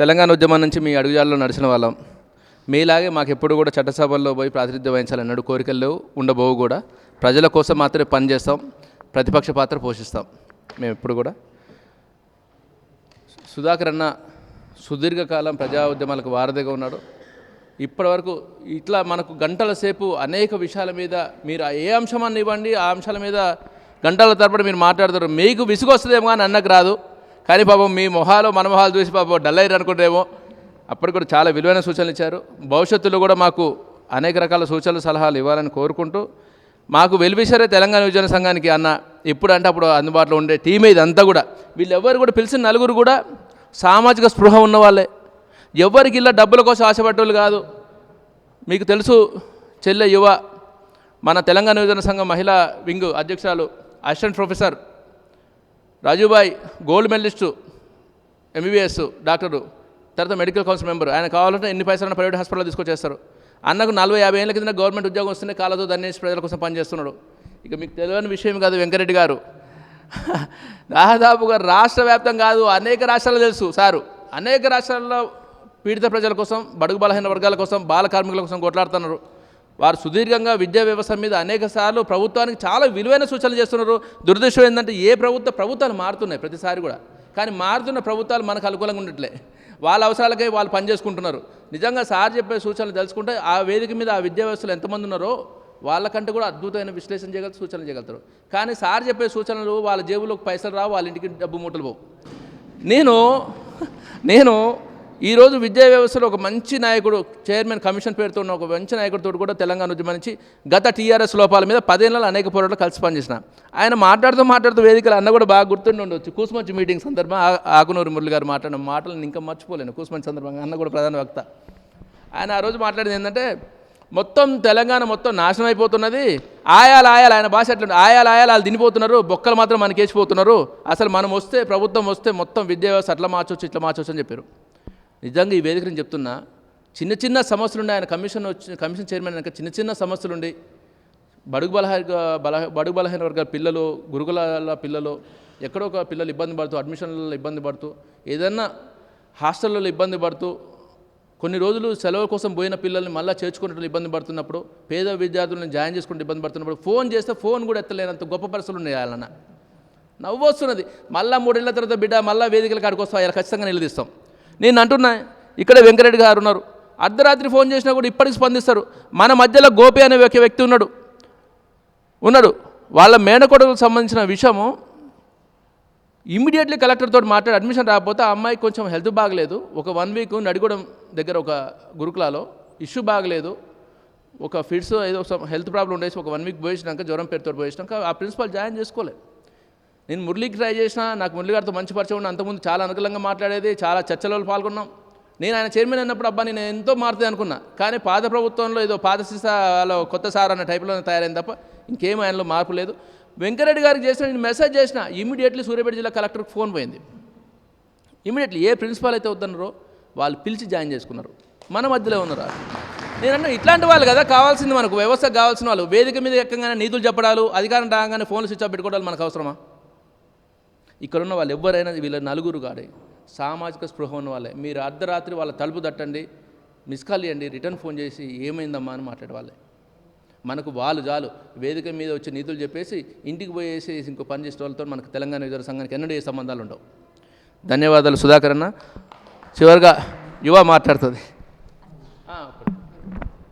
తెలంగాణ ఉద్యమం నుంచి మీ అడుగుజాలలో నడిచిన వాళ్ళం. మీలాగే మాకు ఎప్పుడు కూడా చట్టసభల్లో పోయి ప్రాతినిధ్యం వహించాలన్నాడు కోరికలు ఉండబోవు కూడా. ప్రజల కోసం మాత్రమే పనిచేస్తాం ప్రతిపక్ష పాత్ర పోషిస్తాం. మేము ఎప్పుడు కూడా. సుధాకర్ అన్న సుదీర్ఘకాలం ప్రజా ఉద్యమాలకు వారధిగా ఉన్నాడు. ఇప్పటివరకు ఇట్లా మనకు గంటల సేపు అనేక విషయాల మీద మీరు ఏ అంశమాన్ని ఇవ్వండి ఆ అంశాల మీద గంటల తరబడి మీరు మాట్లాడతారు. మీకు విసుగు వస్తుందేమో కానీ అన్నకు రాదు. కానీ పాపం మీ మొహాలు మన మొహాలు చూసి పాపం డల్ అయ్యారు అనుకుంటేమో అప్పటికి కూడా చాలా విలువైన సూచనలు ఇచ్చారు. భవిష్యత్తులో కూడా మాకు అనేక రకాల సూచనలు సలహాలు ఇవ్వాలని కోరుకుంటూ మాకు వెలివిసరే తెలంగాణ విజయన సంఘానికి అన్న ఎప్పుడు అంటే అప్పుడు అందుబాటులో ఉండే టీమే ఇదంతా కూడా. వీళ్ళెవ్వరు కూడా పిలిచిన నలుగురు కూడా సామాజిక స్పృహ ఉన్నవాళ్ళే. ఎవరికి ఇలా డబ్బుల కోసం ఆశపడ్డోళ్ళు కాదు. మీకు తెలుసు చెల్లె యువ మన తెలంగాణ విభజన సంఘం మహిళా వింగ్ అధ్యక్షురాలు assistant professor Rajubai gold medalist MBBS doctor తర్వాత మెడికల్ కౌన్సిల్ మెంబర్. ఆయన కావాలంటే ఎన్ని పైసలు ప్రైవేట్ హాస్పిటల్లో తీసుకొచ్చేస్తారు. అన్నకు నలభై యాభై ఏళ్ళ కింద గవర్నమెంట్ ఉద్యోగం వస్తుంది కాలతో దన్నేసి ప్రజల కోసం పనిచేస్తున్నాడు. ఇక మీకు తెలియని విషయం కాదు వెంకరెడ్డి గారు. దాదాపుగా రాష్ట్ర వ్యాప్తం కాదు అనేక రాష్ట్రాలు తెలుసు సారు. అనేక రాష్ట్రాల్లో పీడిత ప్రజల కోసం బడుగు బలహీన వర్గాల కోసం బాల కార్మికుల కోసం కొట్లాడుతున్నారు. వారు సుదీర్ఘంగా విద్యా వ్యవస్థ మీద అనేక సార్లు ప్రభుత్వానికి చాలా విలువైన సూచనలు చేస్తున్నారు. దురదృష్టం ఏంటంటే ఏ ప్రభుత్వ ప్రభుత్వాలు మారుతున్నాయి ప్రతిసారి కూడా. కానీ మారుతున్న ప్రభుత్వాలు మనకు అనుకూలంగా ఉండట్లే. వాళ్ళ అవసరాలకే వాళ్ళు పనిచేసుకుంటున్నారు నిజంగా సార్ చెప్పే సూచనలు తెలుసుకుంటే ఆ వేదిక మీద ఆ విద్యా వ్యవస్థలు ఎంతమంది ఉన్నారో వాళ్ళకంటే కూడా అద్భుతమైన విశ్లేషణ చేయగలరు సూచనలు చేయగలుగుతారు. కానీ సార్ చెప్పే సూచనలు వాళ్ళ జేబులోకి పైసలు రావు వాళ్ళ ఇంటికి డబ్బు మూటలు పోవు. నేను నేను ఈరోజు విద్యా వ్యవస్థలో ఒక మంచి నాయకుడు చైర్మన్ కమిషన్ పేరుతో ఉన్న ఒక మంచి నాయకుడితో కూడా తెలంగాణ ఉద్యమం గత టీఆర్ఎస్ లోపాల మీద పదేళ్ళలో అనేక పోరాటాలు కలిసి పనిచేసిన. ఆయన మాట్లాడుతూ మాట్లాడుతూ వేదికలు అన్న కూడా బాగా గుర్తుండి ఉండొచ్చు కూసుమంచి మీటింగ్ సందర్భం ఆకునూరు మురళి గారు మాట్లాడిన మాటలు ఇంకా మర్చిపోలేను. కూసుమంచి సందర్భంగా అన్న కూడా ప్రధాన వక్త. ఆయన ఆ రోజు మాట్లాడింది ఏంటంటే మొత్తం తెలంగాణ మొత్తం నాశనం అయిపోతున్నది. ఆయాలు ఆయాలు ఆయన భాష ఎట్లా ఆయాలు ఆయాలు వాళ్ళు తినిపోతున్నారు. బొక్కలు మాత్రం మనకేసిపోతున్నారు అసలు మనం వస్తే ప్రభుత్వం వస్తే మొత్తం విద్యా వ్యవస్థ అట్లా మార్చొచ్చు ఇట్లా మార్చొచ్చు అని చెప్పారు. నిజంగా ఈ వేదిక నేను చెప్తున్నా చిన్న చిన్న సమస్యలు ఉన్నాయి ఆయన కమిషన్ వచ్చి కమిషన్ చైర్మన్ కనుక చిన్న చిన్న సమస్యలు ఉండి బడుగు బలహ బల బడుగు బలహీన వర్గాల పిల్లలు గురుకులాల పిల్లలు ఎక్కడో ఒక పిల్లలు ఇబ్బంది పడుతూ అడ్మిషన్లలో ఇబ్బంది పడుతూ ఏదన్నా హాస్టల్లో ఇబ్బంది పడుతూ కొన్ని రోజులు సెలవు కోసం పోయిన పిల్లల్ని మళ్ళీ చేర్చుకున్నట్లు ఇబ్బంది పడుతున్నప్పుడు పేద విద్యార్థులను జాయిన్ చేసుకుంటూ ఇబ్బంది పడుతున్నప్పుడు ఫోన్ చేస్తే ఫోన్ కూడా ఎత్తలేనంత గొప్ప పరిస్థితులు ఉన్నాయి వాళ్ళన నవ్వు వస్తున్నది మళ్ళా మూడేళ్ళ తర్వాత బిడ్డ మళ్ళీ వేదికల కాడికి వస్తా ఇలా ఖచ్చితంగా నిలదీస్తాం. నేను అంటున్నా ఇక్కడే వెంకరెడ్డి గారు ఉన్నారు. అర్ధరాత్రి ఫోన్ చేసినా కూడా ఇప్పటికి స్పందిస్తారు. మన మధ్యలో గోపి అనే ఒక వ్యక్తి ఉన్నాడు. ఉన్నాడు. వాళ్ళ మేనకోడలకు సంబంధించిన విషయము ఇమ్మీడియట్లీ కలెక్టర్ తోటి మాట్లాడి అడ్మిషన్ రాకపోతే ఆ అమ్మాయికి కొంచెం హెల్త్ బాగలేదు. ఒక వన్ వీక్ నడిగూడెం దగ్గర ఒక గురుకులాలో ఇష్యూ బాగలేదు. ఒక ఫిట్స్ ఏదో హెల్త్ ప్రాబ్లం ఉండేసి ఒక వన్ వీక్ పోయించినాక జ్వరం పేరుతో పోయించినాక ఆ ప్రిన్సిపల్ జాయిన్ చేసుకోలేదు నేను మురళికి ట్రై చేసిన నాకు మురళి గారితో మంచి పరిచయం ఉండి అంతకుముందు చాలా అనుకూలంగా మాట్లాడేది చాలా చర్చలలో పాల్గొన్నాం. నేను ఆయన చైర్మన్ అన్నప్పుడు అబ్బా నేను ఎంతో మారుతుంది అనుకున్నా. కానీ పాత ప్రభుత్వంలో ఏదో పాత సీసాలో కొత్త సార్ అన్న టైప్లోనే తయారైంది తప్ప ఇంకేం ఆయనలో మార్పు లేదు. వెంకరెడ్డి గారికి చేసిన నేను మెసేజ్ చేసిన ఇమీడియట్లీ సూర్యాపేట జిల్లా కలెక్టర్కి ఫోన్ పోయింది. ఇమీడియట్లీ ఏ ప్రిన్సిపాల్ అయితే వద్దన్నారో వాళ్ళు పిలిచి జాయిన్ చేసుకున్నారు. మన మధ్యలో ఉన్నారు? నేనన్నా ఇట్లాంటి వాళ్ళు కదా కావాల్సింది మనకు వ్యవస్థ కావాల్సిన వాళ్ళు. వేదిక మీద ఎక్కగానే నీతులు చెప్పడాలు అధికారం రాగానే ఫోన్లు స్విచ్ ఆఫ్ పెట్టుకోవడాలు మనకు అవసరమా? ఇక్కడ ఉన్న వాళ్ళు ఎవరైనా వీళ్ళ నలుగురు కాడే సామాజిక స్పృహ ఉన్న వాళ్ళే. మీరు అర్ధరాత్రి వాళ్ళ తలుపు తట్టండి మిస్ కాల్ చేయండి రిటర్న్ ఫోన్ చేసి ఏమైందమ్మా అని మాట్లాడేవాళ్ళే మనకు వాళ్ళు చాలు. వేదిక మీద వచ్చి నీతులు చెప్పేసి ఇంటికి పోయేసి ఇంకో పని చేసే వాళ్ళతో మనకు తెలంగాణ విద్యార్థి సంఘానికి ఎన్నడూ ఏ సంబంధాలు ఉండవు. ధన్యవాదాలు సుధాకర్ అన్న. చివరిగా యువ మాట్లాడుతుంది.